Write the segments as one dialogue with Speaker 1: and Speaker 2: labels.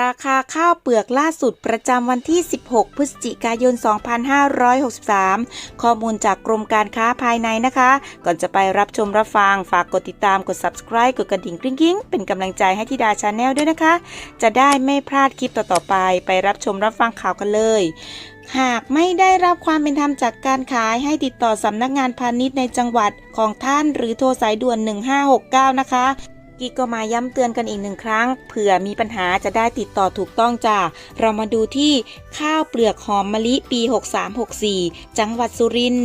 Speaker 1: ราคาข้าวเปลือกล่าสุดประจำวันที่ 16 พฤศจิกายน 2563 ข้อมูลจากกรมการค้าภายในนะคะ ก่อนจะไปรับชมรับฟัง ฝากกดติดตามกด subscribe กดกระดิ่งกริ๊งกิ๊งเป็นกำลังใจให้ทิดาชาแนลด้วยนะคะ จะได้ไม่พลาดคลิปต่อ ๆ ไป ไปรับชมรับฟังข่าวกันเลยหากไม่ได้รับความเป็นธรรมจากการขายให้ติดต่อสำนักงานพาณิชย์ในจังหวัดของท่านหรือโทรสายด่วน 1569 นะคะ กีก็มาย้ำเตือนกันอีกหนึ่งครั้ง เผื่อมีปัญหาจะได้ติดต่อถูกต้องจ้าเรามาดูที่ข้าวเปลือกหอมมะลิปี 6364 จังหวัดสุรินทร์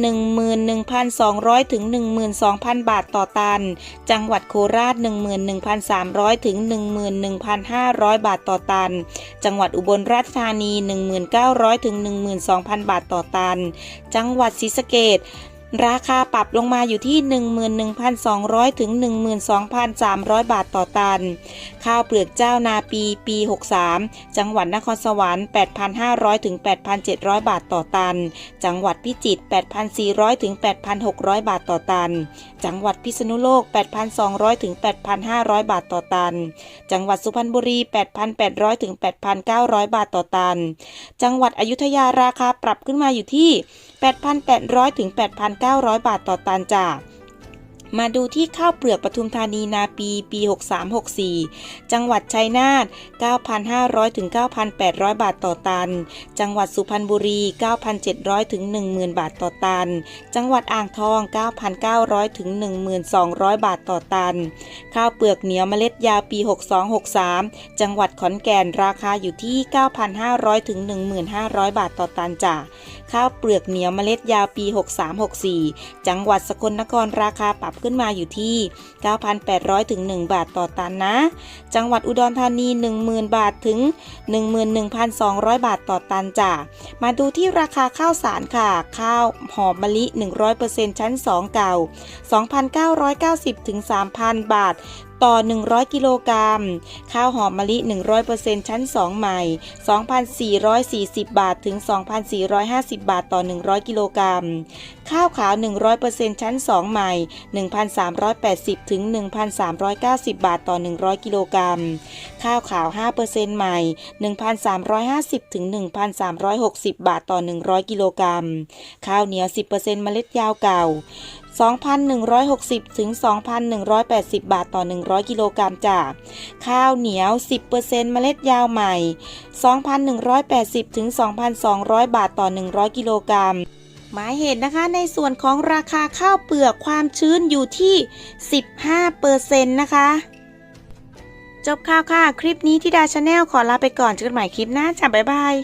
Speaker 1: 11,200 ถึง 12,000 บาทต่อตัน จังหวัดโคราช 11,300 ถึง 11,500 บาทต่อตัน จังหวัดอุบลราชธานี 1,900 ถึง 12,000 บาทต่อตัน จังหวัดศรีสะเกษ ราคาปรับลงมาอยู่ที่ 11,200 ถึง 12,300 บาทต่อตัน ข้าวเปลือกเจ้านาปีปี 63 จังหวัดนครสวรรค์ 8,500 ถึง 8,700 บาทต่อตัน จังหวัดพิจิตร 8,400 ถึง 8,600 บาทต่อตัน จังหวัดพิษณุโลก 8,200 ถึง 8,500 บาทต่อตัน จังหวัดสุพรรณบุรี 8,800 ถึง 8,900 บาทต่อตัน จังหวัดอยุธยาราคาปรับขึ้นมาอยู่ที่ 8,800 ถึง 8,900 900 บาทต่อตันจาก มาดูที่ข้าวเปลือกปทุมธานีนาปีปี 6364 จังหวัดชัยนาท 9,500 ถึง 9,800 บาทต่อตัน จังหวัดสุพรรณบุรี 9,700 ถึง 10,000 บาทต่อตัน จังหวัดอ่างทอง 9,900 ถึง 1,200 บาทต่อตัน ข้าวเปลือกเหนียวเมล็ดยาวปี 6263 จังหวัดขอนแก่นราคาอยู่ที่ 9,500 ถึง 1,500 บาทต่อตันจ้ะข้าวเปลือกเหนียวเมล็ดยาวปี 6364 จังหวัดสกลนครราคาปรับขึ้นมาอยู่ที่ 9,800ถึง1บาทต่อตันนะ จังหวัดอุดรธานี 10,000 บาทถึง 11,200 บาทต่อตันจ้ะ มาดูที่ราคาข้าวสารค่ะ ข้าวหอมมะลิ 100%ชั้น 2 เก่า 2,990ถึง3,000 บาท ต่อ 100 กิโลกรัม ข้าวหอมมะลิ 100%ชั้น 2 ใหม่ 2,440 บาทถึง 2,450 บาทต่อ 100 กิโลกรัม ข้าวขาว 100%ชั้น 2 ใหม่ 1,380 ถึง 1,390 บาทต่อ 100 กิโลกรัม ข้าวขาว 5%ใหม่ 1,350 ถึง 1,360 บาทต่อ 100 กิโลกรัม ข้าวเหนียว 10%เมล็ดยาวเก่า 2,160 ถึง 2,180 บาทต่อ 100 กิโลกรัมจ้ะข้าวเหนียว 10%เมล็ดยาวใหม่ 2,180 ถึง 2,200 บาทต่อ 100 กิโลกรัมหมายเหตุนะคะในส่วนของราคาข้าวเปลือกความชื้นอยู่ที่ 15%นะคะ จบข่าวค่ะ คลิปนี้ที่ดาชาแนลขอลาไปก่อนเจอกันใหม่คลิปหน้าจ้ะบ๊ายบาย